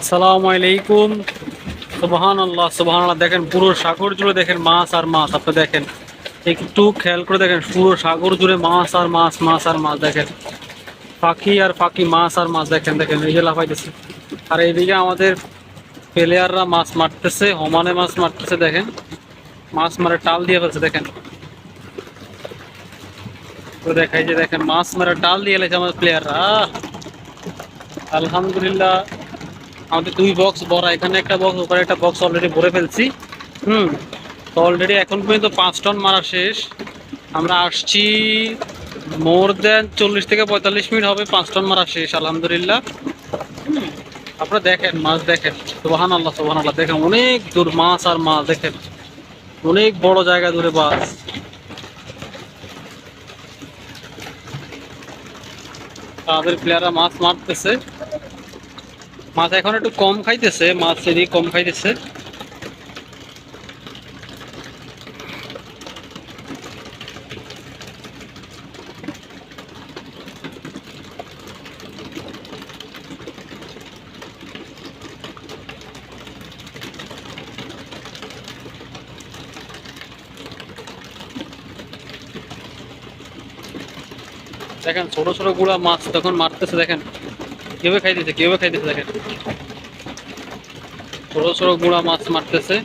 আসসালামু আলাইকুম। সুবহান আল্লাহ সুবহান আল্লাহ দেখেন পুরো সাগর জুড়ে দেখেন মাছ আর মাছ। আপনি দেখেন, একটু খেয়াল করে দেখেন, পুরো সাগর জুড়ে মাছ আর মাছ মাছ আর মাছ দেখেন। পাখি আর পাখি, মাছ আর মাছ দেখেন দেখেন, এই যে লাফাইতেছে। আর এইদিকে আমাদের প্লেয়াররা মাছ মারতেছে হমানে মাছ মারতেছে, দেখেন। মাছ মারে টাল দিয়ে ফেলছে, দেখেন। তো দেখাই যে, দেখেন, মাছ মারে টাল দিয়ে ফেলেছে আমাদের প্লেয়াররা। আলহামদুলিল্লাহ। আমাদের দুই বক্স ভরা। এখানে একটা বক্স ওখানে একটা বক্স অলরেডি ভরে ফেলছি। হুম তো অলরেডি এখন পর্যন্ত পাঁচ টন মারা শেষ। আমরা আসছি মোর দেন চল্লিশ থেকে পঁয়তাল্লিশ মিনিট হবে পাঁচ টন মারা শেষ আলহামদুলিল্লাহ। হুম, আপনারা দেখেন মাছ দেখেন। সোহান আল্লাহ সোহান আল্লাহ দেখেন অনেক দূর মাছ আর মাছ দেখেন। অনেক বড় জায়গা দূরে মাছ। তাদের প্লেয়াররা মাছ মারতেছে। মাছ এখন একটু কম খাইতেছে, মাছ এদিকে কম খাইতেছে। দেখেন, ছোট ছোট গুড়া মাছ তখন মারতেছে, দেখেন। কেউ খাইতেছে কেউ খাইতেছে দেখেন। ছোট ছোট গুড়া মাছ মারতেছে।